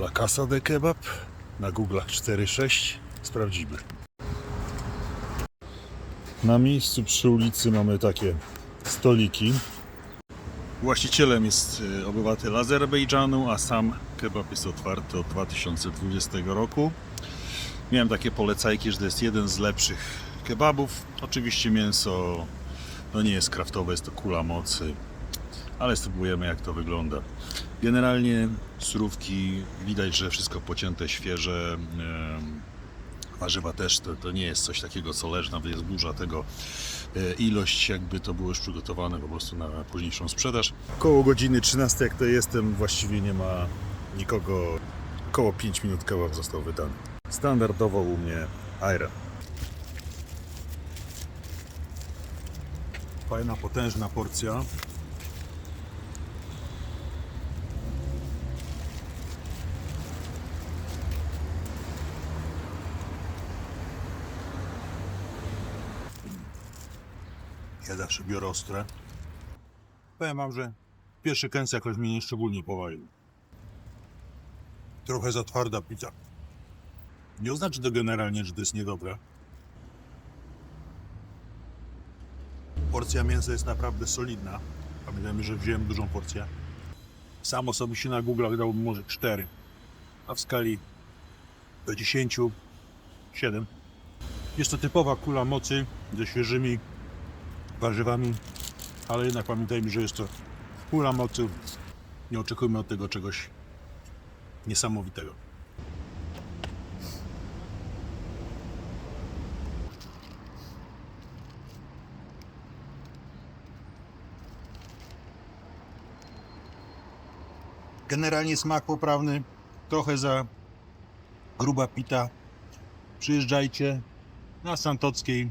La Casa de Kebab na Google 4.6. Sprawdzimy. Na miejscu przy ulicy mamy takie stoliki. Właścicielem jest y, obywatel Azerbejdżanu, a sam kebab jest otwarty od 2020 roku. Miałem takie polecajki, że to jest jeden z lepszych kebabów. Oczywiście mięso no nie jest kraftowe, jest to kula mocy, ale spróbujemy jak to wygląda. Generalnie surówki widać, że wszystko pocięte, świeże. Warzywa też to, to nie jest coś takiego, co leży, nawet jest duża tego e, ilość, jakby to było już przygotowane po prostu na późniejszą sprzedaż. Koło godziny 13, jak to jestem, właściwie nie ma nikogo. Koło 5 minut kebab został wydany. Standardowo u mnie Aira. Fajna, potężna porcja. Ja zawsze biorę ostre. Powiem wam, że pierwszy kęs jakoś mnie szczególnie powalił. Trochę za twarda pizza. Nie oznacza to generalnie, że to jest niedobre. Porcja mięsa jest naprawdę solidna. Pamiętajmy, że wziąłem dużą porcję. Sam osobiście na Google dałbym może 4, a w skali do 10 7. Jest to typowa kula mocy ze świeżymi warzywami, ale jednak pamiętajmy, że jest to kula mocy. Nie oczekujmy od tego czegoś niesamowitego. Generalnie smak poprawny, trochę za gruba pita. Przyjeżdżajcie na Santockiej.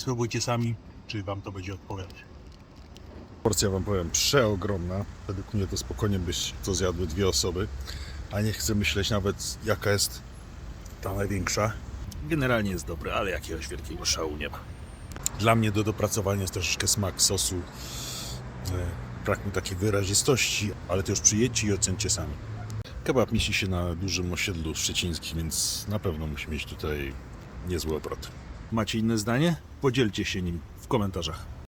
Spróbujcie sami, czy wam to będzie odpowiadać. Porcja wam powiem przeogromna. Według mnie to spokojnie byś to zjadły dwie osoby. A nie chcę myśleć nawet jaka jest ta największa. Generalnie jest dobre, ale jakiegoś wielkiego szału nie ma. Dla mnie do dopracowania jest troszeczkę smak sosu. E, Brak mi takiej wyrazistości, ale to już przyjedźcie i ocencie sami. Kebab mieści się na dużym osiedlu szczecińskim, więc na pewno musi mieć tutaj niezły obrot. Macie inne zdanie? Podzielcie się nim w komentarzach.